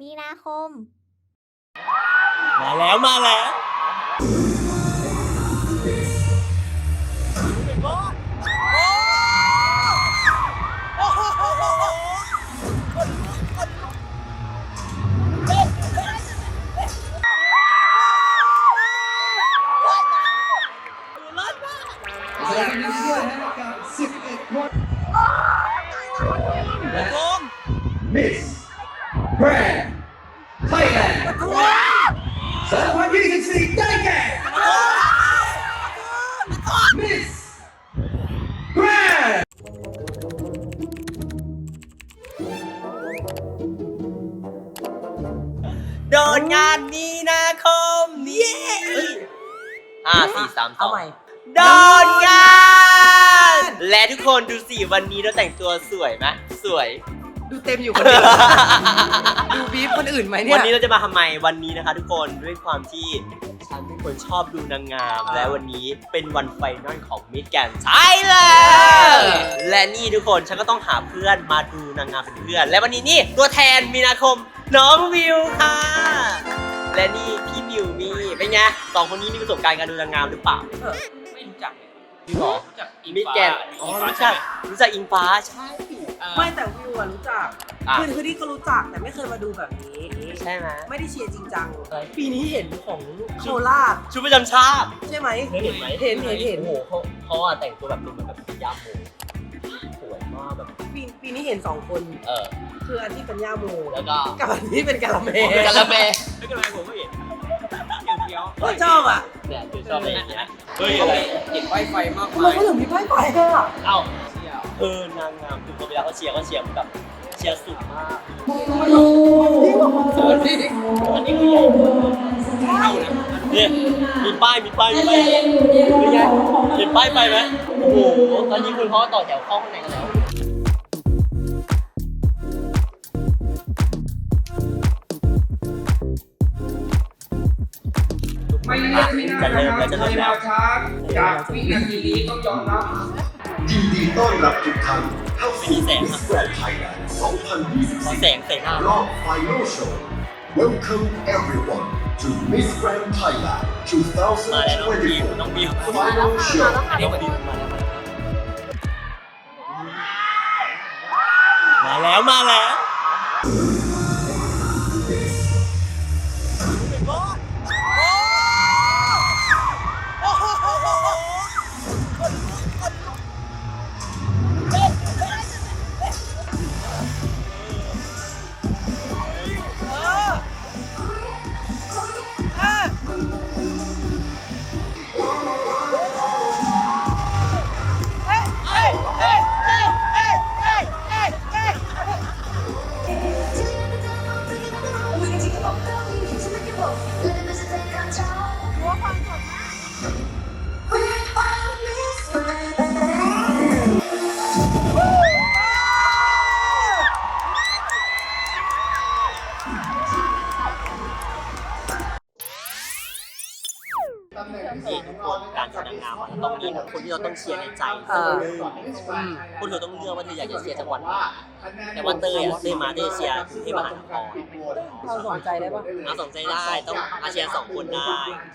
มีนาคม มาแล้วมาแล้ว โดนงานมีนาคมนี่ห้าสี่สามสองโดนงาน และทุกคนดูสิวันนี้เราแต่งตัวสวยไหมสวย ดูเต็มอยู่คนเดียว ดูบีฟคนอื่นไหมเนี่ยวันนี้เราจะมาทำไมวันนี้นะคะ ทุกคนด้วยความที่ฉันเป็นคนชอบดูนางงามอ่าและวันนี้เป็นวันไฟนอลของมิสแกนไทยแลนด์และนี่ทุกคนฉันก็ต้องหาเพื่อนมาดูนางงามเป็นเพื่อน และวันนี้นี่ตัวแทนมีนาคม น้องวิวค่ะ และนี่พี่มิวมี่เป็นไงสองคนนี้มีประสบการณ์การดูนางงามหรือเปล่า ไม่รู้จักเลยพี่หรอ รู้จักอิงมิสฟ้าแกนอันนี้อ๋ออิงฟ้ารู้ใช่จักไหมรู้จักอิงฟ้าใช่เอ่อไม่แต่วิวอะรู้จักอะ คือคือที่ก็รู้จักแต่ไม่เคยมาดูแบบนี้ใช่ไหมไม่ได้เชียร์จริงจังใช่ปีนี้เห็นของโคราชชุดประจำชาติ ใช่ไหมเคยเห็นไหมเห็นเห็นเห็น โอ้โหเขาเขาอะแต่งตัวแบบดูเหมือนแบบย่าโมสวย มากแบบปีปีนี้เห็นสองคน เออ คืออันที่เป็นย่าโมแล้วก็กับอันที่เป็นกะละเมกะละแมไม่เป็นไรผมก็เห็นเดียวก็ชอบอะเนี่ยคือชอบอะไรอย่างเงี้ยเฮ้ยๆอะไรเห็นไฟไฟมากทำไมมายเขาถึงมีป้ายไฟอะเอ้าเชี่ยวเออนางงามคือเวลาเขาเชียร์เขาเชียร์แบบเชียร์สุดมากเออนี่อันนี้คือใหญ่เท่านะเนี่ยมีป้ายมีป้ายมีป้ายเป็นไงเห็นป้ายไปไหมโอ้โหตอนนี้คุณเขาต่อแถวเข้าข้างในกันแล้ว จะเริ่มแล้วจะเริ่มแล้วจากวินาทีนี้ต้องยอมรับยินดีต้อนรับทุกท่านเข้าไม่มีสู่แสง Miss อะ Grand Thailand ขอ2024แสงใส่หน้ารอบ Final Show Welcome everyone to Miss Grand Thailand 2024น้องบิว Final Show น้องบิวมาแล้วมาแล้ว ที่เราต้องเชียร์ในใจเอออืมพวกเธอต้องเลือกว่าเธออยากจะเชียร์จังหวัดไหนแต่ว่าเต้ยอะเต้ยมาเต้ยเชียร์กรุงเทพมหานครเราสนใจได้ปะเอาสองใจได้ต้องอาเชียร์สองคนได้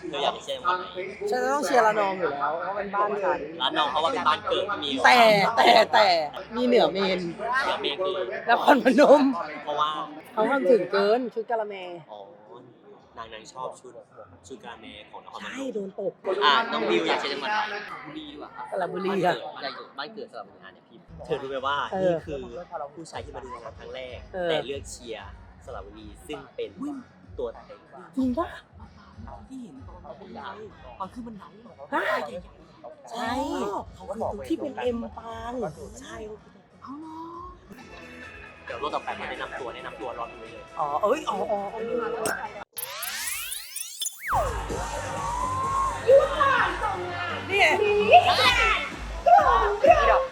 เธออยากจะเชียร์จังหวัดไหนฉันจะต้องเชียร์ละนองอยู่แล้วเพราะเป็นบ้านฉันร้านน้องเพราะว่าเป็นบ้านเกิดที่มีแต่แต่แต่มีเหนือเมนเชียร์เมย์คือแล้วคอนพนมเพราะว่าเขาทำถึงเกินชุดกะละแมอ๋อนางนางชอบชุดชุดการเมย์ของนครพใช่นมโดนตกอะน้องวิวอยากเชียร์จังหวัดไหนบุ รีดีกว่าครับกะละบุรีบ้านอะเกิดอยากอยู่บ้านเกิดสระบุรีอะเนี่ยพี่เธอรู้ไหมว่าเออนี่คือผู้ชายที่มาดูงานครั้งแรกเออแต่เลือกเชียร์สระบุรีซึ่งเป็นตัวเต็งจริงปะที่เห็นตอนเขาใหญ่ตอนขึ้นบันไดเหรอฮะใหญ่ใช่ที่เป็นเอ็มปางใช่เดี๋ยวรอบต่อไปมาแนะนำตัวแนะนำตัวรอดูเลยอ๋อเอ้ยอ๋ออ๋อ อ๋อ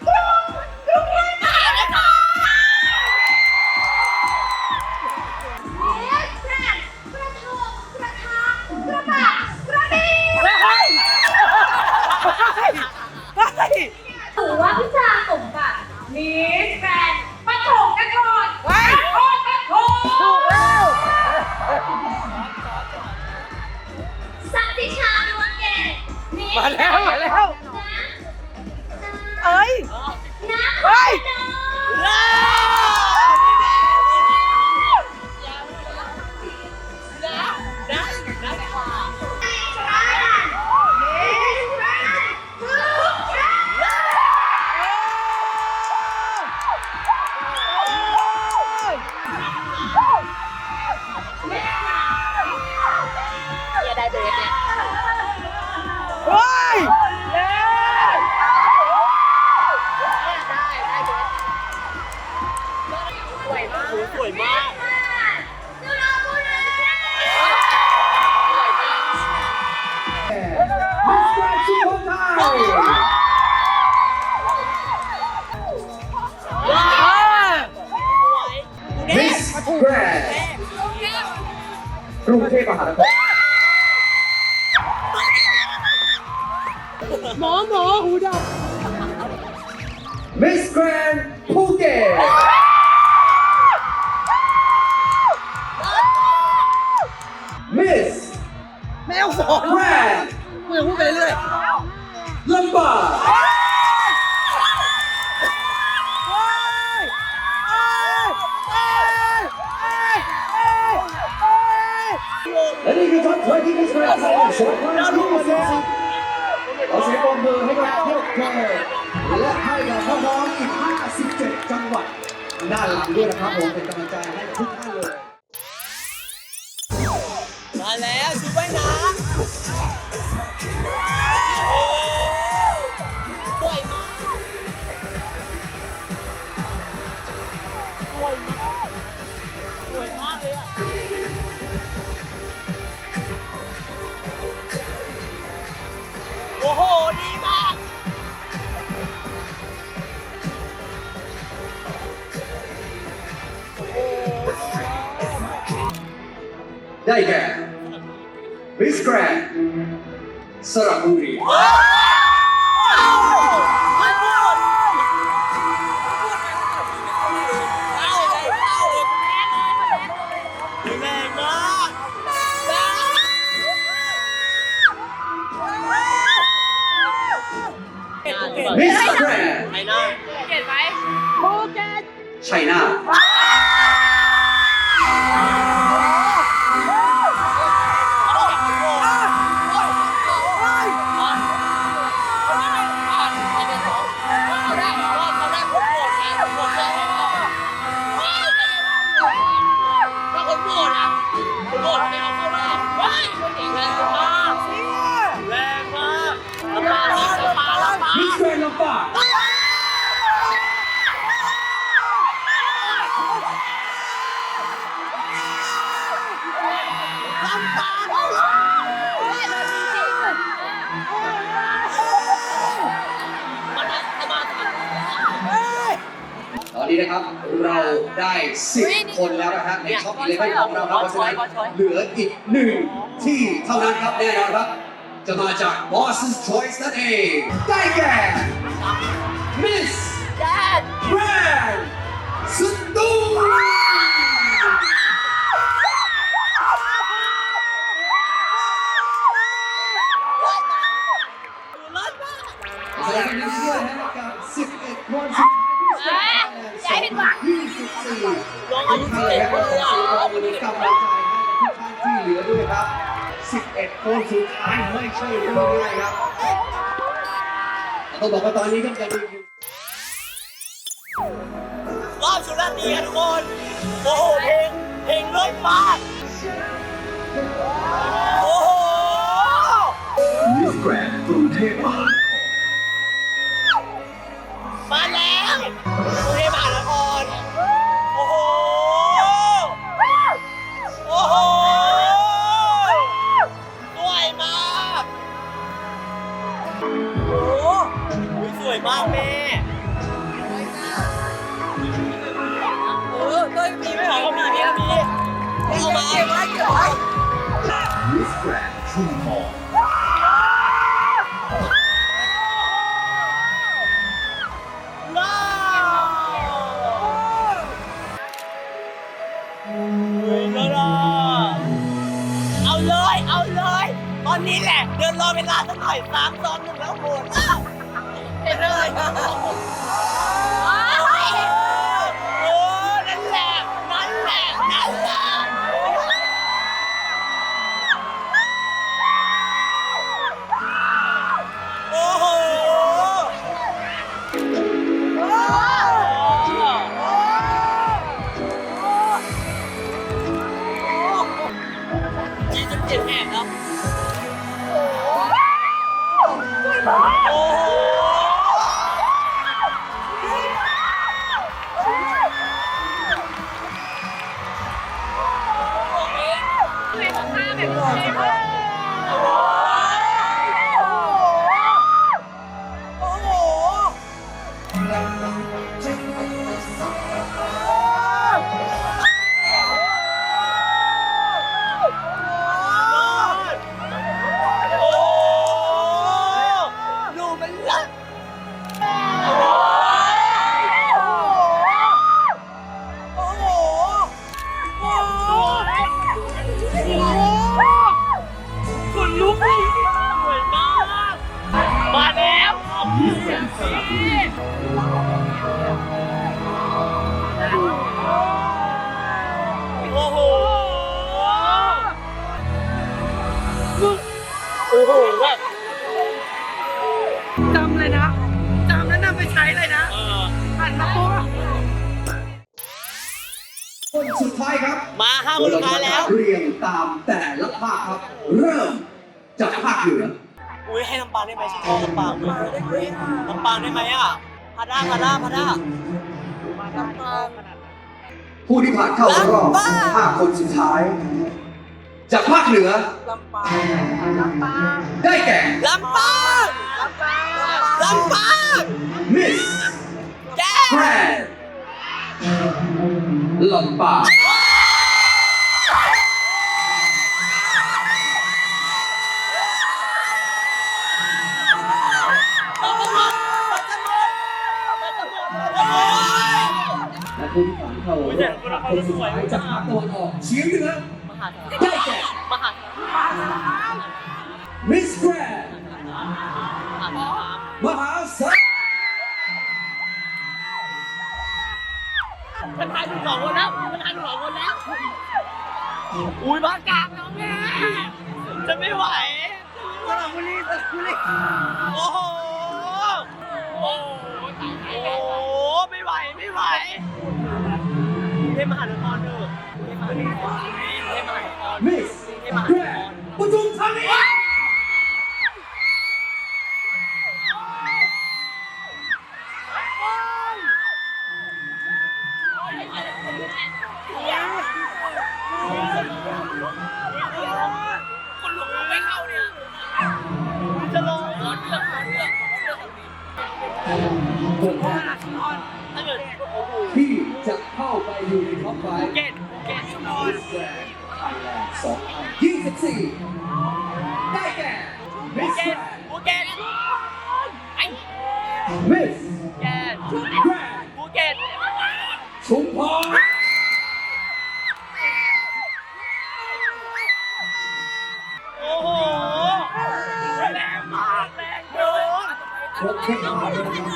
หมอหมอหูดับมิสแด้านหลังด้วยนะครับผมเป็นกำลังใจให้ทุกท่าน ได้แนนี้นะครับเราได้ 10 คนแล้วนะฮะในช็อปอีเลฟเว่นของเราครับเพราะฉะนั้นเหลืออีกหนึ่งที่เท่านั้นครับแน่นอนครับ จะมาจาก Boss's Choice นั่นเองได้แก่ Miss Grand สุดตูแสดงความยินดีด้วยนะกับ11คน สุดท้ายที่สุดใน24น้องอายุทุกสิบเลเอ็ดครับเลยอะเสียงปรบมือให้ทุกท่านที่เหลือด้วยครับ 11 คนสุดท้ายไม่ใช่เรื่องง่ายครับต้องบอกว่าตอนนี้ก็จะดูอยู่รอบชุดราตรีทุกคน โอ้โหเพลงเพลงเลิศมากโอ้โหมิสแกรนกรุงเทพมหานครมาแล้ว กรุงเทพมหานคร โอ้โห โอ้โหสวยมาก โอ้โหอุ๊ยสวยมากแม่เออเต้ยมีไหมเหรอมีมีมีเอามาเก็บไว้เก็บไว้มิสแก เดินรอเวลาสักหน่อยสามสองหนึ่ง มาห้าคนสุดท้ายแล้ว เรียงตามแต่ละภาคครับ เริ่มจากภาคเหนืออุ้ยให้ลำปางได้ไหมฉันชอบลำปางด้วยลำปางได้ไหมอะพาด้าพาด้าพาด้าผู้ที่ผ่านเข้ารอบลำปางห้าคนสุดท้าย จากภาคเหนือ ลำปางลำปางได้แก่ลำปางลำปางลำปางมิสแกแกรนด์ลำปาง ผู้ที่ผ่านเข้ารอบคนสุดท้ายจากภาคตะวันออกเฉียงเหนือได้แก่มหามิสแกรนด์มหาสารฉันทายถูกสองคนแล้วฉันทายถูกสองคนแล้ว อุ้ยบ้ากามแล้วแม่จะไม่ไหวสระบุรีสระบุรีโอ้โห โอ้โหโอ้โหไม่ไหว ไม่ไหว เทพมหานครเถอะเทพมหานครเทพมหานครมิสแกรนด์ปทุมธานีคน Oh, my God.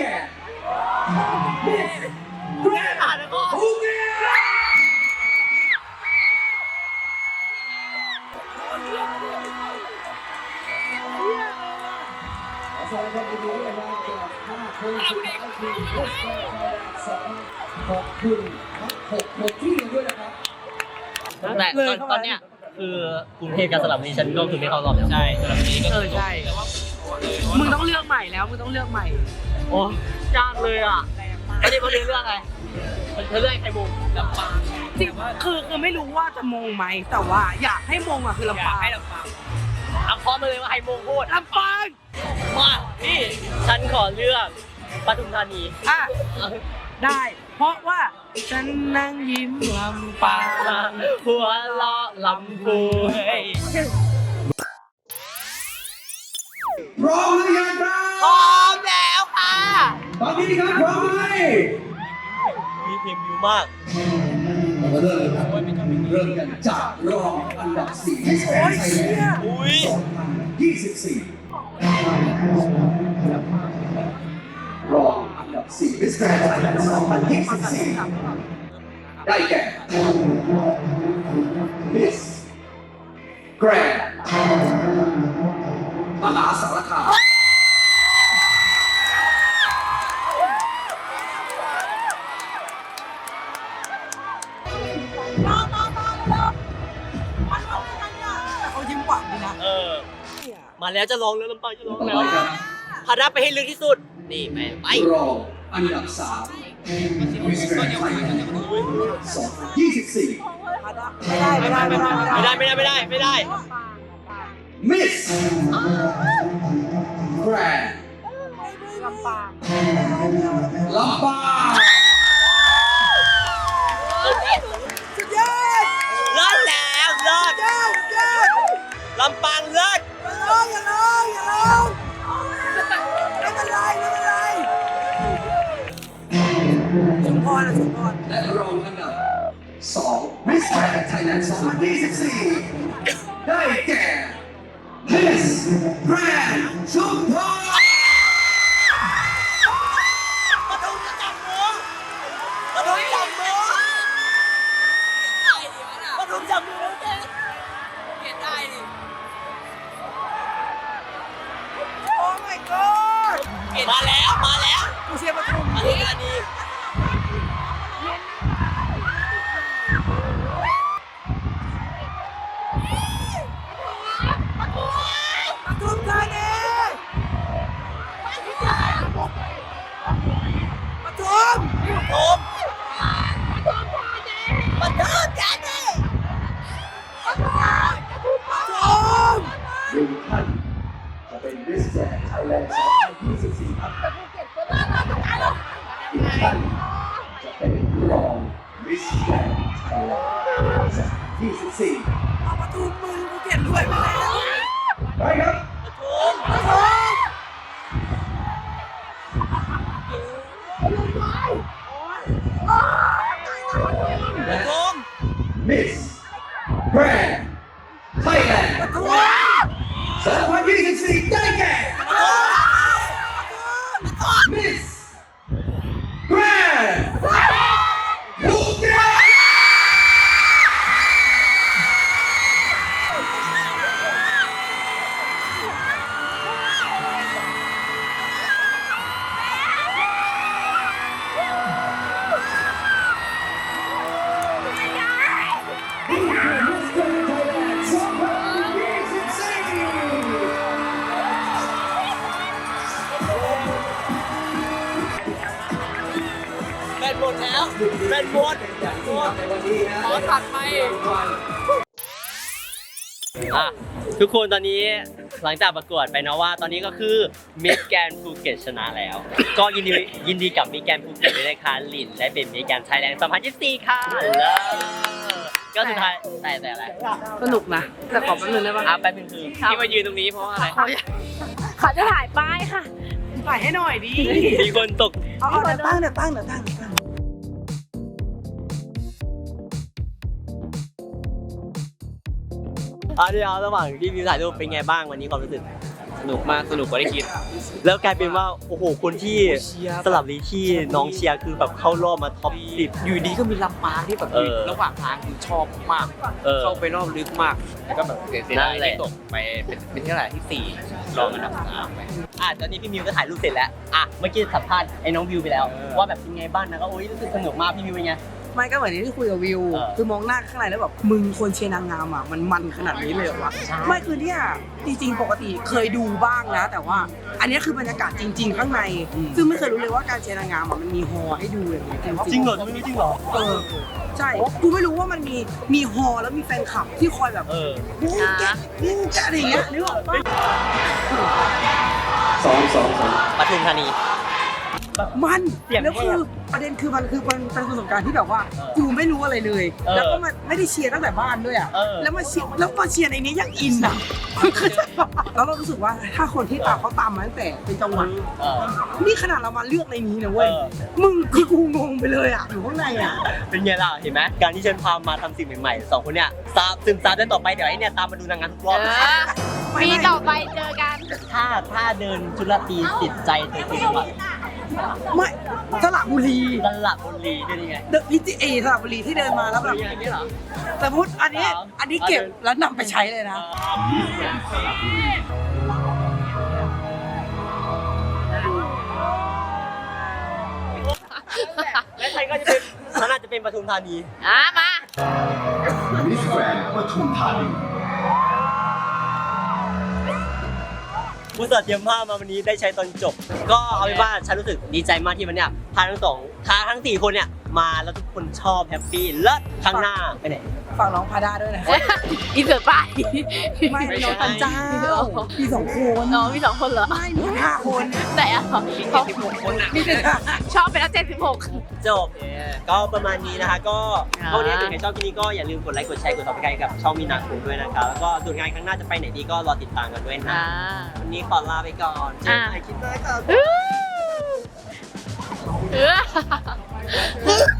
พมาได้แก่มิสกรุงเทพมาแล้วก่อนภูเก็ตขอแสดงความยินดีด้วยนะครับจากห้าคนสุดท้ายคือมิสแกรนด์ไทยแลนด์สองขอบคุณทั้งหกคนที่เหลือด้วยนะครับแต่ตอนตอนเนี้ยคือกรุงเทพกับสระบุรีฉันก็คือไม่เข้ารอบแล้วใช่สระบุรีก็เออใช่มึงต้องเลือกใหม่แล้ว มึงต้องเลือกใหม่ โอ้ยากเลยอะแล้วนี่พอดีเรื่องอะไรเธอเลือกใครมุงลำปางจริงคือคือไม่รู้ว่าจะมงไหมแต่ว่าอยากให้มงอะคือลำปางให้ลำปางเอาพร้อมมาเลยว่าใครมุงพูดลำปางมาพี่ฉันขอเลือกปทุมธานีอะได้ เพราะว่าฉันนั่งยิ้มลำปางหัวเราะลำพูเฮ้ยพร้อมหรือยังครับ ตอนนี้ครับพร้อมไหมมีเพลงวิวมากเรามาเริ่มเลยครับเริ่มกันจากรองอันดับ4ที่แสนไทยแลนด์อุ้ย2024รองอันดับ4มิสแกรนด์ไทยแลนด์2024ได้แก่มิสแกรน แล้วจะลองแล้วลำปางจะลองต่อแล้วไปครับพาด้าไปให้ลึกที่สุด นี่ไปไปรองอันดับ3มิสแกรนด์ไทยแลนด์2024ไม่ได้ไม่ได้ไม่ได้ไม่ได้ไม่ได้ไม่ได้ไม่ได้ไม่ได้มิสแกรนด์ลำลำปาง ไทยแลนด์2024 ได้แก่ Miss Grand ชุมพรปทุมจะจับมือปทุมจับมือปทุมจับมือแล้วเจ๊เห็นได้ดิโอ้ my god มาแล้ว มาแล้วกูเชียร์ปทุมอันนี้อันนี้ แบนหมดแล้วแบนหมดหมดในวันนี้นะขอตัดไปอะทุกคนตอนนี้หลังจากประกวดไปเนาะว่า ตอนนี้ก็คือมิสแกนภูเก็ตชนะแล้ว ก็ยินดียินดีกับมิสแกนภูเก็ตด้วยนะคะลินได้เป็นมิสแกนไทยแลนด์2024 ค่ะเลิศก็สุดท้ายแต่แต่อะไรสนุกนะแต่ขอแป๊บนึงได้ปะอะแป๊บนึงคือที่มายืนตรงนี้เพราะว่าอะไรเขาจะถ่ายป้ายค่ะถ่ายให้หน่อยดิมีคนตกเอาเอาเดี๋ยวตั้งเดี๋ยวตั้งเดี๋ยวตั้ง ตั้งอะเดี๋ยวระหว่างที่มิวถ่ายรูปเป็นไงบ้างวันนี้ความรู้สึก สนุกมากสนุกกว่าที่คิด แล้วกลายเป็นว่าโอ้โหคนที่สลับลีที่น้องเชียร์คือแบบเข้ารอบมาท็อปสิบ อยู่ดีก็มีลำปางที่แบบเออระหว่างทางคือชอบมากเออ เข้าไปรอบลึกมาก แล้วก็แบบเสียดายนั่นแหละที่ตกไปเป็นเป็นที่เท่าไหร่ที่สี่รองอันดับสามไป อะตอนนี้พี่มิวก็ถ่ายรูปเสร็จแล้วอะเมื่อกี้สัมภาษณ์ไอ้น้องวิวไปแล้ว ว่าแบบเป็นไงบ้างนะก็โอ้ยรู้สึกสนุกมากพี่มิวเป็นไง ไม่ก็เหมือนที่คุยกับวิว เออคือมองหน้าข้างในแล้วแบบมึงคนเชียร์นางงามอะมันมันขนาดนี้เลยเหรอวะไม่คือเนี่ยจริงๆปกติเคยดูบ้างนะแต่ว่า อันนี้คือบรรยากาศจริง ๆ ข้างใน ซึ่งไม่เคยรู้เลยว่าการเชียร์นางงามอะมันมีฮอให้ดูอย่างนี้จริงๆจริงเหรอไม่รู้จริงเหรอ เออใช่ กูไม่รู้ว่ามันมีมีฮอลแล้วมีแฟนคลับที่คอยแบบเออ วู้แกะวู้แกะอะไรอย่างเงี้ยนึกออกปะ สองสองสองปทุมธานี มันเสียงแล้วคือเทพประเด็นคือมันคือมันเป็นประสบการณ์ที่แบบว่าเออกูไม่รู้อะไรเลยเออแล้วก็มันไม่ได้เชียร์ตั้งแต่บ้านด้วยอะเออแล้วมาเชียร์แล้วมาเชียร์ในนี้ยังอินอะแล้วเรารู้สึกว่าถ้าคนที่ตามเขาตามมาตั้งแต่เป็นจังหวัดเออนี่ขนาดเรามาเลือกในนี้นะเว้ยเออมึงคือกูงงไปเลยอะอยู่ข้างในอะเป็นไงล่ะเห็นไหมการที่ฉันพามาทำสิ่งใหม่ๆสองคนเนี่ยซาบซึมซาบได้ต่อไปเดี๋ยวไอ้เนี่ยตามมาดูนางงามทุกรอบปีต่อไปเจอกันถ้าถ้าเดินชุลตีติดใจเธอคือจังหวัด ไม่สระบุรีตลาดบุรีด้วยนี่ไงเดอะพิจิเอสระบุรีที่เดินมาแล้วแบบอย่างนี้เหรอ สมมติอันนี้ครับอันนี้เก็บแล้วนำไปใช้เลยนะ และใครก็จะเป็นมันน่าจะเป็นปทุมธานี อะมา Miss Grand ปทุมธานี อุตส่าห์เตรียมผ้ามาวันนี้ได้ใช้ตอนจบ ก็เอาเป็นว่าฉันรู้สึกดีใจมากที่วันเนี้ยพาทั้งสองพาทั้งสี่คนเนี่ย มาแล้วทุกคนชอบแฮปปี้เลิศข้างหน้าไปไหน ฝากน้องพาด้าด้วยนะ อินเสิร์ตป้ายไม่ไม่น้องใช่ตันเจ้ามีสองคนอ๋อมีสองคนเหรอไม่มีห้าคนไหนอะเขาคนอะ มีแต่ชอบไปแล้วเจ็ดสิบหก จบก็ประมาณนี้นะคะ ก็อ่า เท่านี้ถ้าใครชอบคลิปนี้ก็อย่าลืมกดไลค์กดแชร์กดติดตามกับช่องมีนาคูด้วยนะคะแล้วก็ส่วนงานข้างหน้าจะไปไหนดีก็รอติดตามกันด้วยนะอ่า วันนี้ขอลาไปก่อนเจอกันใหม่คลิปหน้าค่ะ เออ Huh?